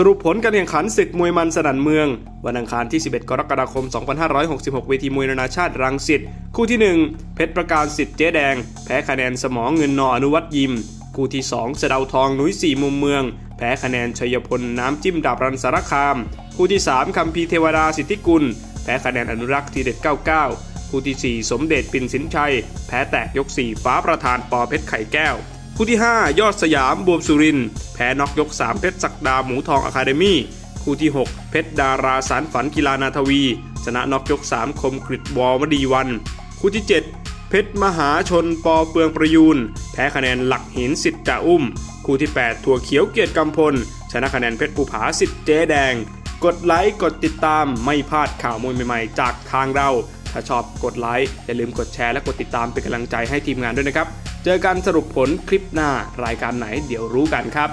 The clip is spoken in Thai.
สรุปผลการแข่งขันศึกมวยมันสนั่นเมือง วันอังคารที่ 11 กรกฎาคม 2566 เวทีมวยนานาชาติรังสิตคู่ที่ 1 เพชรประการสิทธิ์เจ๊แดง แพ้คะแนนสมองเงินนออนุวัตยิม คู่ที่ 2 เสดาทองนุ้ยสี่มุมเมือง แพ้คะแนนชัยพลน้ำจิ้มดาบรันสารคาม คู่ที่ 3คัมพีเทวดาสิทธิกุล แพ้คะแนนอนุรักษ์ทีเด็ด 99 คู่ที่ 4 สมเด็จปิ่นสินชัย แพ้แตกยก 4 ฟ้าประธานปอเพชรไข่แก้ว คู่ที่ 5 ยอดสยามบวมสุรินแพ้น็อกยก 3 เพชรศักดาหมูทองอะคาเดมี่คู่ที่ 6 เพชรดาราสารฝันกีฬานาทวี ชนะน็อกยก 3 คมกริดวอลมดีวัน คู่ที่ 7 เพชรมหาชนปอเฟืองประยูนแพ้คะแนนหลักหินสิทธิ์จ่าอุ้ม คู่ที่ 8 ถั่วเขียวเกียรติกำพล ชนะคะแนนเพชรภูผาสิทธิ์เจ๊แดง กดไลค์กดติดตามไม่พลาดข่าวมวยใหม่ๆ จากทางเรา ถ้าชอบกดไลค์อย่าลืมกดแชร์และกดติดตามเป็นกำลังใจให้ทีมงานด้วยนะครับ เจอกันสรุปผลคลิปหน้ารายการไหนเดี๋ยวรู้กันครับ